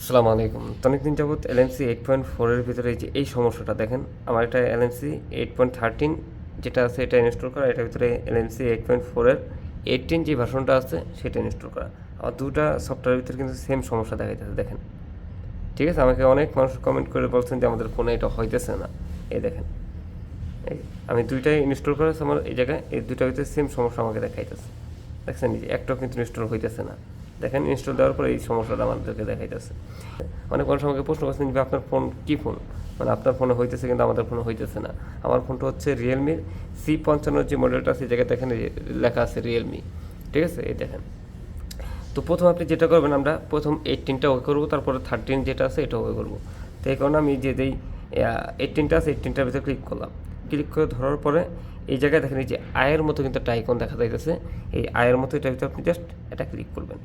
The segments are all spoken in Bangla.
আসসালামু আলাইকুম। অনেকদিন যাবত এলএমসি এইট পয়েন্ট ফোরের ভিতরে যে এই সমস্যাটা দেখেন, আমার এটা এলএমসি এইট পয়েন্ট থার্টিন যেটা আছে এটা ইনস্টল করা, এটার ভিতরে এলএমসি এইট পয়েন্ট ফোরের এইটিন যে ভার্সনটা আছে সেটা ইনস্টল করা। আমার দুটা সফটওয়্যারের ভিতরে কিন্তু সেম সমস্যা দেখা যাচ্ছে, দেখেন। ঠিক আছে? আমাকে অনেক মানুষ কমেন্ট করে বলছেন যে আমাদের ফোনে এটা হইতেছে না। এই দেখেন। আমি দুইটাই ইনস্টল করেছি, আমার এই জায়গায় এই দুটার ভিতরে সেম সমস্যা আমাকে দেখাইতেছে। দেখছেন একটাও কিন্তু ইনস্টল হইতেছে না। দেখেন ইনস্টল দেওয়ার পরে এই সমস্যাটা আমাদেরকে দেখাইতেছে। অনেক মানুষ আমাকে প্রশ্ন করছেন যে আপনার ফোন কী ফোন? মানে আপনার ফোনে হইতেছে কিন্তু আমাদের ফোনে হইতেছে না। আমার ফোনটা হচ্ছে রিয়েলমির সি পঞ্চান্ন যে মডেলটা আছে জায়গায় দেখেন লেখা আছে রিয়েলমি ঠিক আছে? এই দেখেন। তো প্রথম আপনি যেটা করবেন আমরা প্রথম এইটিনটা ওকে করব, তারপরে থার্টিন যেটা আছে এটা ওকে করব। তো এই কারণে আমি যে যেই এইটিনটা আছে এইটিনটার ভিতরে ক্লিক করলাম। ক্লিক করে ধরার পরে এই জায়গায় দেখেন, এই যে আয়ের মতো কিন্তু একটা আইকন দেখা যাইতেছে। এই আয়ের মতো এটার ভিতরে আপনি জাস্ট এটা ক্লিক করবেন।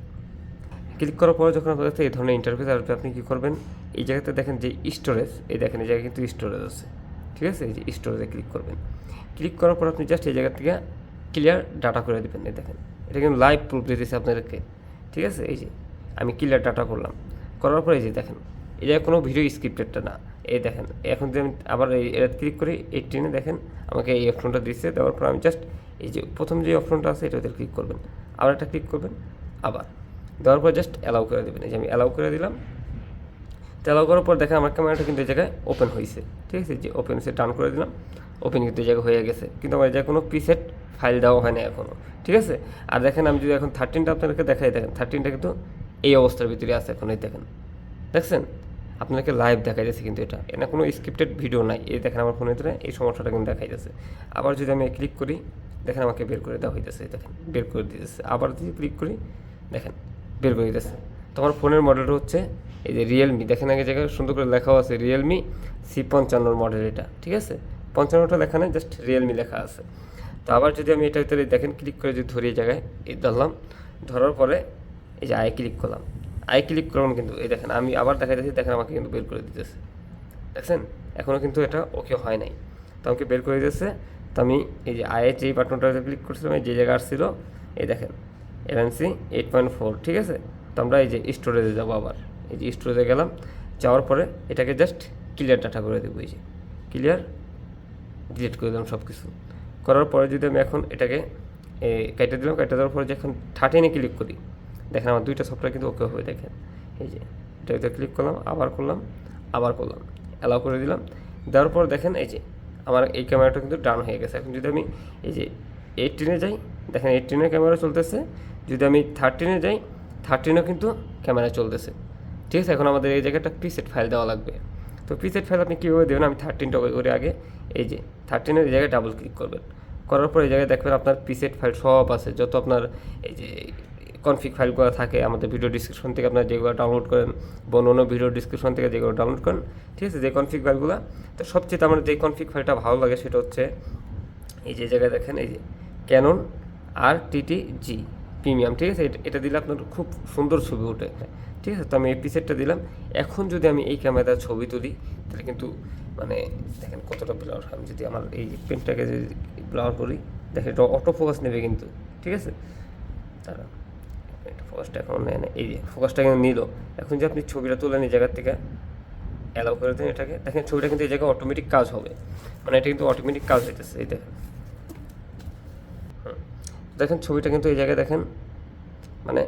ক্লিক করার পরে যখন আপনার কাছে এই ধরনের ইন্টারফেস আসবে, আপনি কী করবেন? এই জায়গাতে দেখেন যে স্টোরেজ এই দেখেন এই জায়গায় কিন্তু স্টোরেজ আছে। ঠিক আছে? এই যে স্টোরেজে ক্লিক করবেন। ক্লিক করার পর আপনি জাস্ট এই জায়গা থেকে ক্লিয়ার ডাটা করে দেবেন। এই দেখেন, এটা কিন্তু লাইভ প্রুফ দিতেছে আপনাদেরকে। ঠিক আছে? এই যে, আমি ক্লিয়ার ডাটা করলাম। করার পরে এই যে দেখেন, এই জায়গায় কোনো ভিডিও স্ক্রিপ্টেডটা না। এই দেখেন, এখন যদি আমি আবার এই এটা ক্লিক করি, এই ট্রেনে দেখেন, আমাকে এই অপশনটা দিচ্ছে দেওয়ার পর আমি জাস্ট এই যে প্রথম যে অপশনটা আছে, এটাতে ক্লিক করবেন। আবার একটা ক্লিক করবেন, আবার। দেওয়ার পর জাস্ট অ্যালাউ করে দেবেন। এই যে আমি অ্যালাউ করে দিলাম। তো অ্যালাউ করার পর দেখেন আমার ক্যামেরাটা কিন্তু এই জায়গায় ওপেন হয়েছে ঠিক আছে? যে ওপেন সে টান করে দিলাম। ওপেন কিন্তু এই জায়গায় হয়ে গেছে। কিন্তু আমার এই জায়গায় কোনো প্রিসেট ফাইল দেওয়া হয় না এখনও ঠিক আছে? আর দেখেন আমি যদি এখন থার্টিনটা আপনাদেরকে দেখাই, দেখেন থার্টিনটা কিন্তু এই অবস্থার ভিতরে আছে এখন, এই দেখেন। দেখছেন? আপনাকে লাইভ দেখাই যাচ্ছে কিন্তু এটা। এটা কোনো স্ক্রিপ্টেড ভিডিও নাই। এই দেখেন আমার ফোনের ভিতরে এই সমস্যাটা কিন্তু দেখাই যাচ্ছে আবার যদি আমি ক্লিক করি, দেখেন আমাকে বের করে দেওয়া হইতেছে দেখেন। বের করে দিতেছে। আবার যদি ক্লিক করি, দেখেন। বের করে দিতেছে। তো আমার ফোনের মডেলটা হচ্ছে এই যে রিয়েলমি দেখেন আগে জায়গায় সুন্দর করে লেখাও আছে রিয়েলমি সি পঞ্চান্নর মডেল এটা, ঠিক আছে? পঞ্চান্নটা লেখা নেই জাস্ট রিয়েলমি লেখা আছে। তো আবার যদি আমি এটা ভিতরে দেখেন ক্লিক করে যদি ধরি এই জায়গায়, এই ধরলাম, ধরার পরে এই যে আই ক্লিক করলাম। আই ক্লিক করলাম কিন্তু, এই দেখেন, আমি আবার দেখা যাচ্ছে দেখেন আমাকে কিন্তু বের করে দিতেছে। দেখছেন? এখনও কিন্তু এটা ওকে হয় নাই। তো আমাকে বের করে দিতেছে। তো আমি এই যে আয়ের যেই বাটনটাতে ক্লিক করছিলাম, এই যে জায়গায় আসছিল, এই দেখেন এলএনসি এইট পয়েন্ট ফোর, ঠিক আছে? তো আমরা এই যে স্টোরেজে যাব আবার। এই যে স্টোরেজে গেলাম, যাওয়ার পরে এটাকে জাস্ট ক্লিয়ার ডাটা করে দেবো এই যে। ক্লিয়ার ডিলিট করে দিলাম সব কিছু করার পরে যদি আমি এখন এটাকে কেটে দিলাম, কেটে দেওয়ার পরে যখন থার্টিনে ক্লিক করি, দেখেন আমার দুইটা সফটওয়্যার কিন্তু ওকে হবে, দেখেন। এই যে, এটাতে ক্লিক করলাম, আবার করলাম আবার করলাম। অ্যালাউ করে দিলাম। দেওয়ার পর দেখেন এই যে, আমার এই ক্যামেরাটা কিন্তু ডান হয়ে গেছে। এখন যদি আমি এই যে এইটিনে যাই, দেখেন এইটিনের ক্যামেরা চলতেছে, যদি আমি থার্টিনে যাই থার্টিনেও কিন্তু ক্যামেরা চলতেছে। ঠিক আছে, এখন আমাদের এই জায়গাটা প্রিসেট ফাইল দেওয়া লাগবে। তো প্রিসেট ফাইল আপনি কীভাবে দেবেন? আমি থার্টিনটা করে আগে এই যে থার্টিনের এই জায়গায় ডাবল ক্লিক করবেন। করার পর এই জায়গায় দেখবেন আপনার প্রিসেট ফাইল সব আছে। যত আপনার এই যে কনফিগ ফাইলগুলো থাকে, আমাদের ভিডিও ডিসক্রিপশন থেকে আপনার যেগুলো ডাউনলোড করেন বা অন্য ভিডিও ডিসক্রিপশন থেকে যেগুলো ডাউনলোড করেন, ঠিক আছে, যে কনফিগ ফাইলগুলো তো সবচেয়ে আমার যে কনফিগ ফাইলটা ভালো লাগে সেটা হচ্ছে, এই যে জায়গায় দেখেন, এই যে ক্যানন আর টিটি জি প্রিমিয়াম, ঠিক আছে? এটা- দিলে আপনার খুব সুন্দর ছবি ওঠে ঠিক আছে? তো আমি এই পিসেটটা দিলাম। এখন যদি আমি এই ক্যামেরার ছবি তুলি, তাহলে কিন্তু মানে দেখেন কতটা হয়। আমি যদি আমার এই পেনটাকে যদি ব্লার করি, দেখেন এটা অটো ফোকাস নেবে কিন্তু। ঠিক আছে? তারা ফোকাসটা এখন নেয় না এই যে ফোকাসটা কিন্তু নিল। এখন যে আপনি ছবিটা তুলেন এই জায়গার থেকে অ্যালাউ করে দেন এটাকে। দেখেন ছবিটা কিন্তু এই জায়গায় অটোমেটিক কাজ হবে। মানে এটা কিন্তু অটোমেটিক কাজ হইতেছে। এই দেখেন। দেখেন ছবিটা কিন্তু এই জায়গায় দেখেন মানে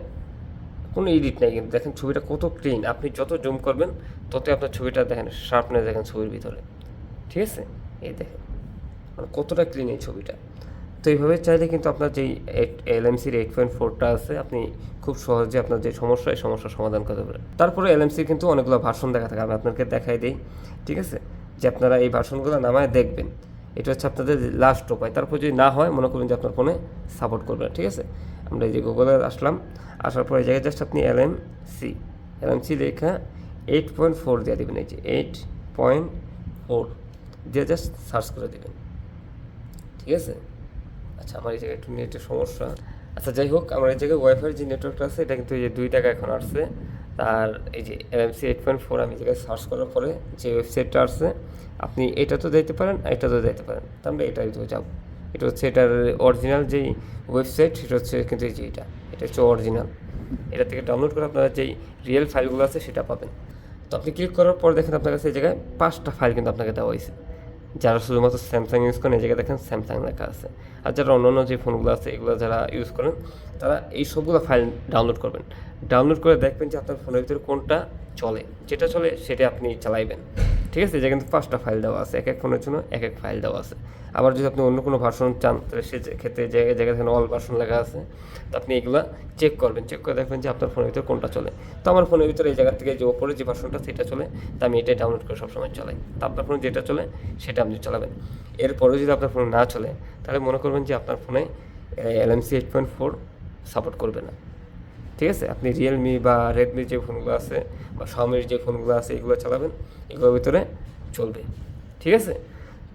কোনো এডিট নেই কিন্তু। দেখেন ছবিটা কত ক্লিন আপনি যত জুম করবেন, ততই আপনার ছবিটা দেখেন শার্পনেস দেখেন ছবির ভিতরে। ঠিক আছে? এই দেখেন মানে কতটা ক্লিন এই ছবিটা। তো এইভাবে চাইলে কিন্তু আপনার যেই এলএমসির এইট পয়েন্ট ফোরটা আছে, আপনি খুব সহজে আপনার যে সমস্যা, এই সমস্যার সমাধান করতে পারেন। তারপরে এলএমসির কিন্তু অনেকগুলো ভার্সন দেখা থাকে, আমি আপনাকে দেখাই দিই। ঠিক আছে? যে আপনারা এই ভার্সনগুলো নামায় দেখবেন। এটা হচ্ছে আপনাদের লাস্ট উপায়। তারপর যদি না হয় মনে করুন যে আপনার ফোনে সাপোর্ট করবে না, ঠিক আছে? আমরা এই যে গুগলে আসলাম আসার পরে এই জায়গায় জাস্ট আপনি L M C L M C লেখা এইট পয়েন্ট ফোর দিয়ে দেবেন এই যে এইট পয়েন্ট ফোর দিয়ে জাস্ট সার্চ করে দেবেন। ঠিক আছে? আচ্ছা আমার এই জায়গায় একটু নেটের সমস্যা। আচ্ছা যাই হোক আমার এই জায়গায় ওয়াইফাই যে নেটওয়ার্কটা আছে এটা কিন্তু এই যে দুই টাকা এখন আসছে। তার এই যে এমসি এইট পয়েন্ট ফোর আমি জায়গায় সার্চ করার পরে যে ওয়েবসাইটটা আসছে, আপনি এটা তো দিতে পারেন এটা তো দিতে পারেন। তো আমরা তো যাব। এটা হচ্ছে এটার অরিজিনাল যেই ওয়েবসাইট সেটা হচ্ছে কিন্তু এই যে এটা। এটা হচ্ছে অরিজিনাল এটা থেকে ডাউনলোড করে আপনারা যেই রিয়েল ফাইলগুলো আছে, সেটা পাবেন। তো আপনি ক্লিক করার পর দেখেন আপনার কাছে এই জায়গায় পাঁচটা ফাইল কিন্তু আপনাকে দেওয়া হয়েছে। যারা শুধুমাত্র স্যামসাং ইউজ করেন এই জায়গায় দেখেন স্যামসাং লেখা আছে। আর যারা অন্যান্য যে ফোনগুলো আছে, এগুলো যারা ইউজ করেন, তারা এই সবগুলো ফাইল ডাউনলোড করবেন। ডাউনলোড করে দেখবেন যে আপনার ফোনের ভিতরে কোনটা চলে। যেটা চলে, সেটা আপনি চালাইবেন। ঠিক আছে? যে কিন্তু পাঁচটা ফাইল দেওয়া আছে। এক এক ফোনের জন্য এক এক ফাইল দেওয়া আছে। আবার যদি আপনি অন্য কোনো ভার্সন চান, তাহলে সে ক্ষেত্রে জায়গায় জায়গায় দেখেন অল ভার্সন লেখা আছে, তো আপনি এগুলো চেক করবেন। চেক করে দেখবেন যে আপনার ফোনের ভিতরে কোনটা চলে। তো আমার ফোনের ভিতরে এই জায়গা থেকে যে ওপরে যে ভার্সনটা সেটা চলে। তো আমি এটাই ডাউনলোড করে সবসময় চালাই। তো আপনার ফোনে যেটা চলে, সেটা আপনি চালাবেন। এরপরেও যদি আপনার ফোনে না চলে, তাহলে মনে করবেন যে আপনার ফোনে LMC eight point four support করবে না। ঠিক আছে? আপনি রিয়েলমি বা রেডমির যে ফোনগুলো আছে বা শাওমির যে ফোনগুলো আছে, এগুলো চালাবেন, এগুলোর ভিতরে চলবে। ঠিক আছে?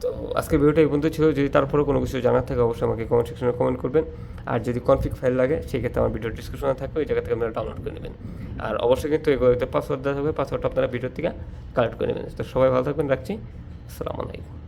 তো আজকের ভিডিওটা এই পর্যন্ত ছিল। যদি তারপরে কোনো কিছু জানার থাকে, অবশ্যই আমাকে কমেন্ট সেকশনে কমেন্ট করবেন। আর যদি কনফিগ ফাইল লাগে, সেক্ষেত্রে আমার ভিডিও ডিসক্রিপশনে থাকবে, ওই জায়গা থেকে আপনারা ডাউনলোড করে নেবেন। আর অবশ্যই কিন্তু এগুলোতে পাসওয়ার্ড দেওয়া থাকবে পাসওয়ার্ডটা আপনারা ভিডিও থেকে কালেক্ট করে নেবেন। তো সবাই ভালো থাকবেন, রাখছি। আসসালামু আলাইকুম।